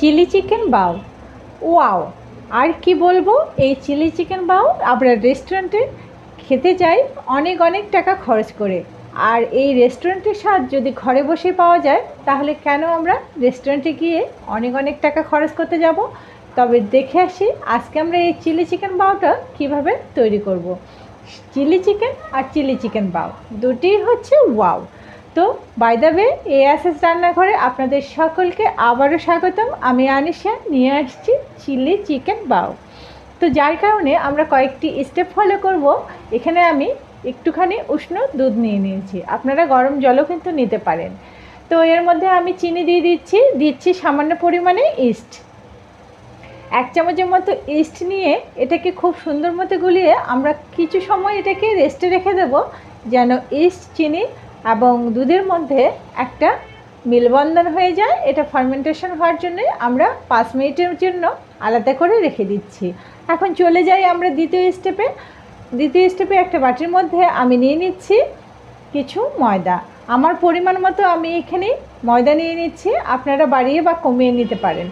Chilli chicken bao wow, আর কি বলব? এই চিলি চিকেন বাউ আমরা রেস্টুরেন্টে খেতে যাই অনেক অনেক টাকা খরচ করে। আর এই রেস্টুরেন্টের স্বাদ যদি ঘরে বসে পাওয়া যায়, তাহলে কেন আমরা রেস্টুরেন্টে গিয়ে অনেক অনেক টাকা খরচ করতে যাব? তবে দেখে আসি আজকে আমরা এই চিলি চিকেন বাউটা কীভাবে তৈরি করব। চিলি চিকেন আর চিলি চিকেন বাউ দুটিই হচ্ছে ওয়াও। তো বাই দ্য ওয়ে এএসএস রান্নাঘরে আপনাদের সকলকে আবারও স্বাগতম। আমি আনিশা, নিয়ে আসছি চিলি চিকেন বাউ তো যার কারণে আমরা কয়েকটি স্টেপ ফলো করব। এখানে আমি একটুখানি উষ্ণ দুধ নিয়ে নিয়েছি। আপনারা গরম জলও কিন্তু নিতে পারেন। তো এর মধ্যে আমি চিনি দিয়ে দিচ্ছি। দিচ্ছি সামান্য পরিমাণে ইস্ট এক চামচের মতো ইস্ট নিয়ে এটাকে খুব সুন্দর মতো গুলিয়ে আমরা কিছু সময় এটাকে রেস্টে রেখে দেব। যেন ইস্ট চিনি এবং দুধের মধ্যে একটা মিলবন্ধন হয়ে যায়। এটা ফার্মেন্টেশন হওয়ার জন্য আমরা পাঁচ মিনিটের জন্য আলাদা করে রেখে দিচ্ছি। এখন চলে যাই আমরা দ্বিতীয় স্টেপে দ্বিতীয় স্টেপে একটা বাটির মধ্যে আমি নিয়ে নিচ্ছি কিছু ময়দা। আমার পরিমাণ মতো আমি এখানে ময়দা নিয়ে নিচ্ছি। আপনারা বাড়িয়ে বা কমিয়ে নিতে পারেন।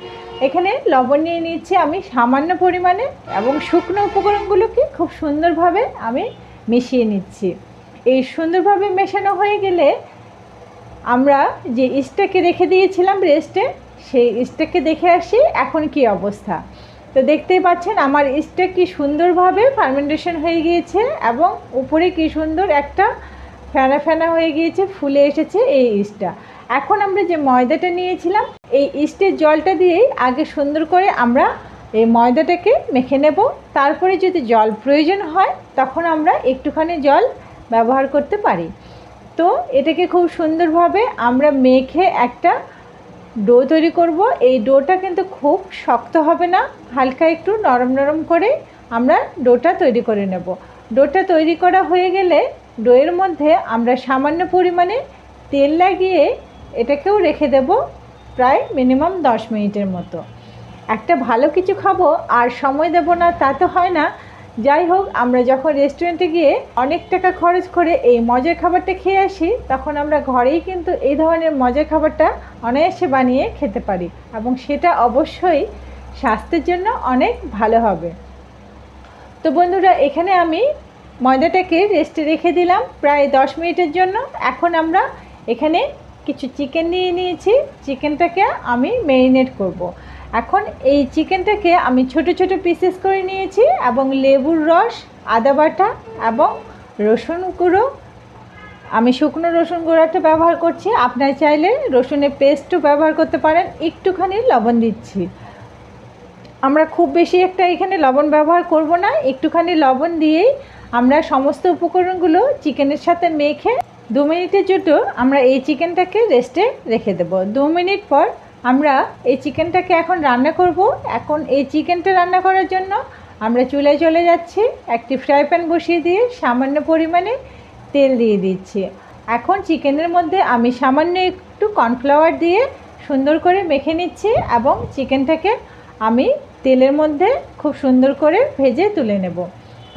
এখানে লবণ নিয়ে নিচ্ছি আমি সামান্য পরিমাণে এবং শুকনো উপকরণগুলোকে খুব সুন্দরভাবে আমি মিশিয়ে নিচ্ছি। এই সুন্দরভাবে মেশানো হয়ে গেলে আমরা যে ইস্টটাকে রেখে দিয়েছিলাম রেস্টে, সেই ইস্টটাকে দেখে আসি এখন কি অবস্থা। তো দেখতেই পাচ্ছেন আমার ইস্টটা কি সুন্দরভাবে ফার্মেন্টেশন হয়ে গিয়েছে এবং উপরে কি সুন্দর একটা ফেনা ফেনা হয়ে গিয়েছে, ফুলে এসেছে এই ইস্টটা। এখন আমরা যে ময়দাটা নিয়েছিলাম, এই ইস্টের জলটা দিয়েই আগে সুন্দর করে আমরা এই ময়দাটাকে মেখে নেব। তারপরে যদি জল প্রয়োজন হয়, তখন আমরা একটুখানি জল ব্যবহার করতে পারি। তো এটাকে খুব সুন্দরভাবে আমরা মেখে একটা ডো তৈরি করব। এই ডোটা কিন্তু খুব শক্ত হবে না, হালকা একটু নরম নরম করে আমরা ডোটা তৈরি করে নেব। ডোটা তৈরি করা হয়ে গেলে ডোয়ের মধ্যে আমরা সামান্য পরিমাণে তেল লাগিয়ে এটাকেও রেখে দেব প্রায় মিনিমাম দশ মিনিটের মতো। একটা ভালো কিছু খাব আর সময় দেব না, তা তো হয় না। যাই হোক আমরা যখন রেস্টুরেন্টে গিয়ে অনেক টাকা খরচ করে এই মজার খাবারটা খেয়ে আসি, তখন আমরা ঘরেই কিন্তু এই ধরনের মজার খাবারটা অনায়াসে বানিয়ে খেতে পারি এবং সেটা অবশ্যই স্বাস্থ্যের জন্য অনেক ভালো হবে। তো বন্ধুরা, এখানে আমি ময়দাটাকে রেস্টে রেখে দিলাম প্রায় দশ মিনিটের জন্য। এখন আমরা এখানে কিছু চিকেন নিয়ে নিয়েছি। চিকেনটাকে আমি ম্যারিনেট করব। এখন এই চিকেনটাকে আমি ছোট ছোট পিসেস করে নিয়েছি এবং লেবুর রস, আদা বাটা এবং রসুন গুঁড়ো। আমি শুকনো রসুন গুঁড়োটা ব্যবহার করছি। আপনার চাইলে রসুনের পেস্টও ব্যবহার করতে পারেন। একটুখানি লবণ দিচ্ছি। আমরা খুব বেশি একটা এখানে লবণ ব্যবহার করব না। একটুখানি লবণ দিয়েই আমরা সমস্ত উপকরণগুলো চিকেনের সাথে মেখে দু মিনিটের জন্য আমরা এই চিকেনটাকে রেস্টে রেখে দেব। দু মিনিট পর আমরা এই চিকেনটাকে এখন রান্না করব। এখন এই চিকেনটা রান্না করার জন্য আমরা চুলায় চলে যাচ্ছি। একটি ফ্রাই প্যান বসিয়ে দিয়ে সামান্য পরিমাণে তেল দিয়ে দিচ্ছি। এখন চিকেনের মধ্যে আমি সামান্য একটু কর্নফ্লাওয়ার দিয়ে সুন্দর করে মেখে নিচ্ছি এবং চিকেনটাকে আমি তেলের মধ্যে খুব সুন্দর করে ভেজে তুলে নেব।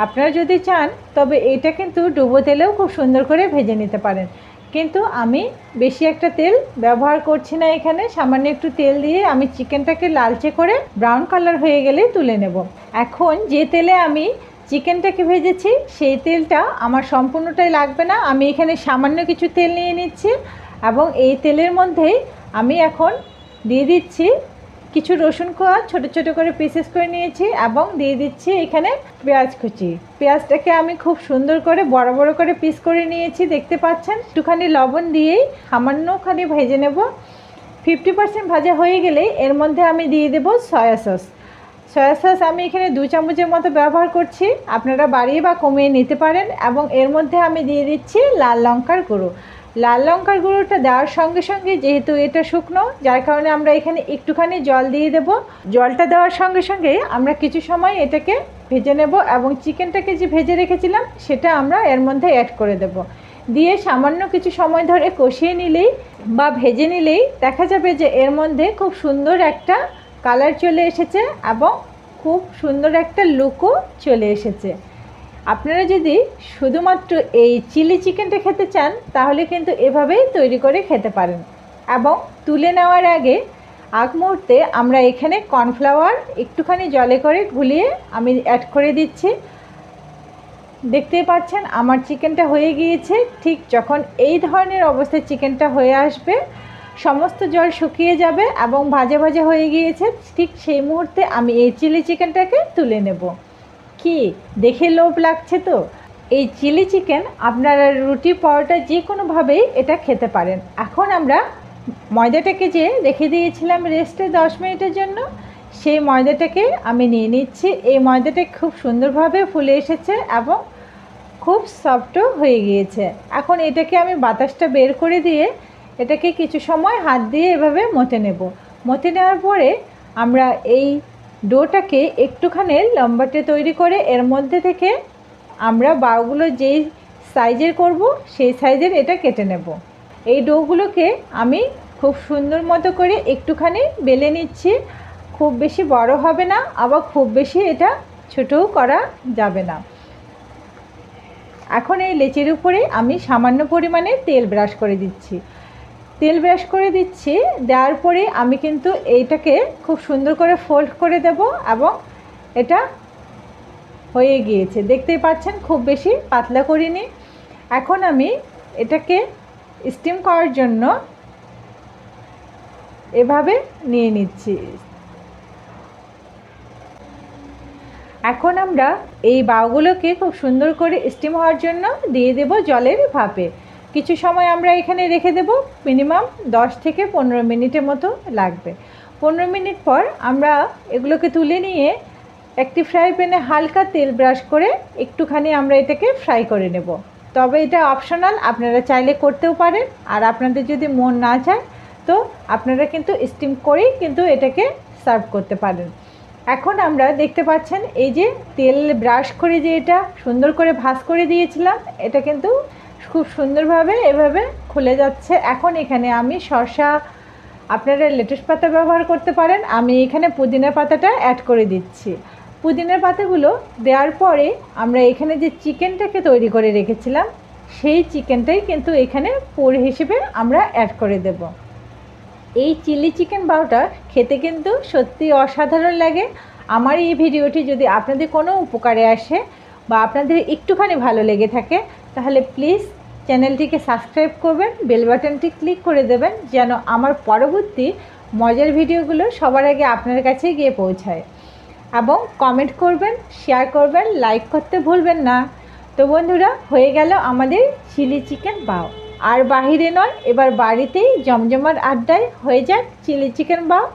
আপনারা যদি চান, তবে এটা কিন্তু ডুবো তেলেও খুব সুন্দর করে ভেজে নিতে পারেন। কিন্তু আমি বেশি একটা তেল ব্যবহার করছি না এখানে। সামান্য একটু তেল দিয়ে আমি চিকেনটাকে লালচে করে ব্রাউন কালার হয়ে গেলে তুলে নেব। এখন যে তেলে আমি চিকেনটাকে ভেজেছি, সেই তেলটা আমার সম্পূর্ণটাই লাগবে না। আমি এখানে সামান্য কিছু তেল নিয়ে নিচ্ছি এবং এই তেলের মধ্যেই আমি এখন দিয়ে দিচ্ছি কিছু রসুন কোয়া ছোট ছোট করে পিসেস করে নিয়েছি এবং দিয়ে দিচ্ছি এখানে পেঁয়াজ কুচি। পেঁয়াজটাকে আমি খুব সুন্দর করে বড় বড় করে পিস করে নিয়েছি, দেখতে পাচ্ছেন? একটুখানি লবণ দিয়েই সামান্যখানি ভেজে নেব। ফিফটি পার্সেন্ট ভাজা হয়ে গেলেই এর মধ্যে আমি দিয়ে দেব সয়া সস সয়া সস আমি এখানে দু চামচের মতো ব্যবহার করছি। আপনারা বাড়িয়ে বা কমিয়ে নিতে পারেন এবং এর মধ্যে আমি দিয়ে দিচ্ছি লাল লঙ্কার গুঁড়ো। লাল লঙ্কার গুঁড়োটা দেওয়ার সঙ্গে সঙ্গে যেহেতু এটা শুকনো, যার কারণে আমরা এখানে একটুখানি জল দিয়ে দেব। জলটা দেওয়ার সঙ্গে সঙ্গে আমরা কিছু সময় এটাকে ভেজে নেব এবং চিকেনটাকে যে ভেজে রেখেছিলাম, সেটা আমরা এর মধ্যে অ্যাড করে দেব। দিয়ে সামান্য কিছু সময় ধরে কষিয়ে নিলেই বা ভেজে নিলেই দেখা যাবে যে এর মধ্যে খুব সুন্দর একটা কালার চলে এসেছে এবং খুব সুন্দর একটা লুকও চলে এসেছে। আপনারা যদি শুধুমাত্র এই চিলি চিকেনটা খেতে চান, তাহলে কিন্তু এভাবেই তৈরি করে খেতে পারেন। এবং তুলে নেওয়ার আগে, আগ মুহূর্তে আমরা এখানে কর্নফ্লাওয়ার একটুখানি জলে করে গুলিয়ে আমি অ্যাড করে দিচ্ছি। দেখতেই পাচ্ছেন, আমার চিকেনটা হয়ে গিয়েছে। ঠিক যখন এই ধরনের অবস্থায় চিকেনটা হয়ে আসবে, সমস্ত জল শুকিয়ে যাবে এবং ভাজা ভাজা হয়ে গিয়েছে। ঠিক সেই মুহূর্তে আমি এই চিলি চিকেনটাকে তুলে নেব। কি? দেখে লোভ লাগছে তো? এই চিলি চিকেন আপনারা রুটি, পরোটা যে কোনোভাবেই এটা খেতে পারেন। এখন আমরা ময়দাটাকে যে রেখে দিয়েছিলাম রেস্টে দশ মিনিটের জন্য, সেই ময়দাটাকে আমি নিয়ে নিচ্ছি। এই ময়দাটা খুব সুন্দরভাবে ফুলে এসেছে এবং খুব সফটও হয়ে গিয়েছে। এখন এটাকে আমি বাতাসটা বের করে দিয়ে এটাকে কিছু সময় হাত দিয়ে এভাবে মতে নেব। মতে নেওয়ার পরে আমরা এই ডোটাকে একটুখানি লম্বাটে তৈরি করে এর মধ্যে থেকে আমরা বাউগুলো যেই সাইজের করব, সেই সাইজের এটা কেটে নেব। এই ডোগুলোকে আমি খুব সুন্দর মতো করে একটুখানি বেলে নিচ্ছি। খুব বেশি বড় হবে না, আবার খুব বেশি এটা ছোটও করা যাবে না। এখন এই লেচির উপরে আমি সামান্য পরিমাণে তেল ব্রাশ করে দিচ্ছি। তেল ব্রাশ করে দিচ্ছি, দেওয়ার পরে আমি কিন্তু এইটাকে খুব সুন্দর করে ফোল্ড করে দেব এবং এটা হয়ে গিয়েছে। দেখতেই পাচ্ছেন, খুব বেশি পাতলা করিনি। এখন আমি এটাকে স্টিম করার জন্য এভাবে নিয়ে নিচ্ছি। এখন আমরা এই বাউগুলোকে খুব সুন্দর করে স্টিম হওয়ার জন্য দিয়ে দেব জলের ভাপে। কিছু সময় আমরা এখানে রেখে দেব মিনিমাম দশ থেকে পনেরো মিনিটের মতো লাগবে। পনেরো মিনিট পর আমরা এগুলোকে তুলে নিয়ে একটি ফ্রাই প্যানে হালকা তেল ব্রাশ করে একটুখানি আমরা এটাকে ফ্রাই করে নেব। তবে এটা অপশনাল, আপনারা চাইলে করতেও পারেন। আর আপনাদের যদি মন না চায়, তো আপনারা কিন্তু স্টিম করেই কিন্তু এটাকে সার্ভ করতে পারেন। এখন আমরা দেখতে পাচ্ছেন, এই যে তেল ব্রাশ করে যে এটা সুন্দর করে ভাজ করে দিয়েছিলাম, এটা কিন্তু খুব সুন্দরভাবে এভাবে খুলে যাচ্ছে। এখন এখানে আমি শসা আপনারা লেটুস পাতা ব্যবহার করতে পারেন। আমি এখানে পুদিনা পাতাটা অ্যাড করে দিচ্ছি। পুদিনার পাতাগুলো দেওয়ার পরে আমরা এখানে যে চিকেনটাকে তৈরি করে রেখেছিলাম, সেই চিকেনটাই কিন্তু এখানে পুর হিসেবে আমরা অ্যাড করে দেব। এই চিলি চিকেন বাউটা খেতে কিন্তু সত্যি অসাধারণ লাগে। আমার এই ভিডিওটি যদি আপনাদের কোনো উপকারে আসে বা আপনাদের একটুখানি ভালো লেগে থাকে তাহলে প্লিজ চ্যানেলটিকে সাবস্ক্রাইব করবেন বেল বাটনটি ক্লিক করে দেবেন, যেন আমার পরবর্তী মজার ভিডিওগুলো সবার আগে আপনার কাছে গিয়ে পৌঁছায়। এবং কমেন্ট করবেন শেয়ার করবেন লাইক করতে ভুলবেন না। তো বন্ধুরা, হয়ে গেল আমাদের চিলি চিকেন বাও আর বাহিরে নয়, এবার বাড়িতেই জমজমার আড্ডায় হয়ে যাক চিলি চিকেন বাও